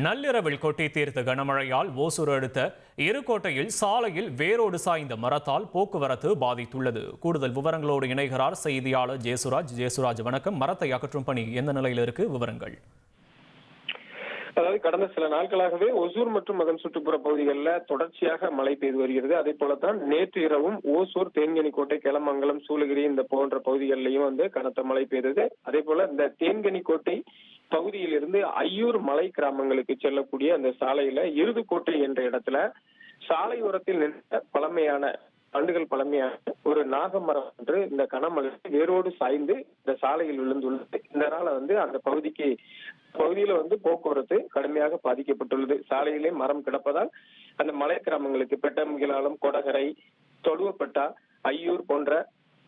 நள்ளிரவில் கொட்டி தீர்த்த கனமழையால் ஓசூர் அடுத்த இருக்கோட்டையில் சாலையில் வேரோடு சாய்ந்த மரத்தால் போக்குவரத்து பாதித்துள்ளது. கூடுதல் விவரங்களோடு இணைகிறார் செய்தியாளர் ஜேசுராஜ். ஜேசுராஜ் வணக்கம். மரத்தை அகற்றும் பணி எந்த நிலையில் இருக்கு? விவரங்கள். அதாவது கடந்த சில நாட்களாகவே ஒசூர் மற்றும் அதன் சுற்றுப்புற பகுதிகளில் தொடர்ச்சியாக மழை பெய்து வருகிறது. அதே போலத்தான் நேற்று இரவும் ஓசூர் தேன்கனிக்கோட்டை கிளமங்கலம் சூளகிரி இந்த போன்ற பகுதிகளிலையும் வந்து கனத்த மழை பெய்தது. அதே போல இந்த தேன்கனிக்கோட்டை பகுதியிலிருந்து ஐயூர் மலை கிராமங்களுக்கு செல்லக்கூடிய அந்த சாலையில இறுதுக்கோட்டை என்ற இடத்துல சாலையோரத்தில் நின்ற பழமையான ஆண்டுகள் பழமையான ஒரு நாகமரம் ஒன்று இந்த கனமழை வேரோடு சாய்ந்து இந்த சாலையில் விழுந்துள்ளது. இதனால வந்து அந்த பகுதிக்கு பகுதியில வந்து போக்குவரத்து கடுமையாக பாதிக்கப்பட்டுள்ளது. சாலையிலே மரம் கிடப்பதால் அந்த மலை கிராமங்களுக்கு பெட்டமுகிலாலம் கொடகரை தொடுவப்பட்டா ஐயூர் போன்ற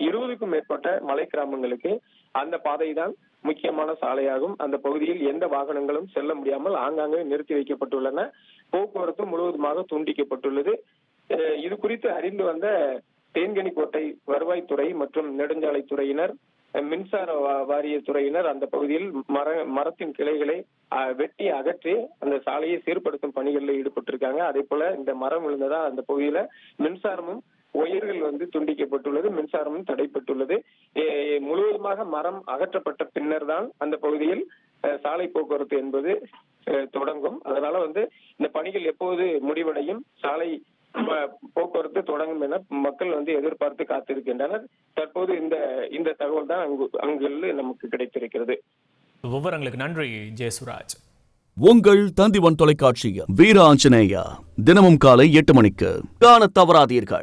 இருபதுக்கும் மேற்பட்ட மலை கிராமங்களுக்கு அந்த பாதை தான் முக்கியமான சாலையாகும். அந்த பகுதியில் எந்த வாகனங்களும் செல்ல முடியாமல் ஆங்காங்கே நிறுத்தி வைக்கப்பட்டுள்ளன. போக்குவரத்து முழுவதுமாக துண்டிக்கப்பட்டுள்ளது. இது குறித்து அறிந்து வந்த தேன்கனிக்கோட்டை வருவாய்த்துறை மற்றும் நெடுஞ்சாலைத்துறையினர் மின்சார வாரிய வாரியத்துறையினர் அந்த பகுதியில் மர மரத்தின் கிளைகளை அஹ், வெட்டி அகற்றி அந்த சாலையை சீர்படுத்தும் பணிகளில் ஈடுபட்டிருக்காங்க. அதே போல இந்த மரம் விழுந்ததா அந்த பகுதியில மின்சாரமும் ஒயர்கள் வந்து துண்டிக்கப்பட்டுள்ளது மின்சாரமும் தடைப்பட்டுள்ளது. முழுவதுமாக மரம் அகற்றப்பட்ட பின்னர் தான் அந்த பகுதியில் சாலை போக்குவரத்து என்பது தொடங்கும். அதனால வந்து இந்த பணிகள் எப்போது முடிவடையும் சாலை போக்குவரத்து தொடங்கும் என மக்கள் வந்து எதிர்பார்த்து காத்திருக்கின்றனர். தற்போது இந்த இந்த தகவல் தான் அங்கு அங்குள்ள நமக்கு கிடைத்திருக்கிறது. விவரங்களுக்கு நன்றி ஜேசுராஜ் உங்கள் தந்திவன் தொலைக்காட்சியில் வீர ஆஞ்சநேயா தினமும் காலை எட்டு மணிக்கு. காணத் தவறாதீர்கள்.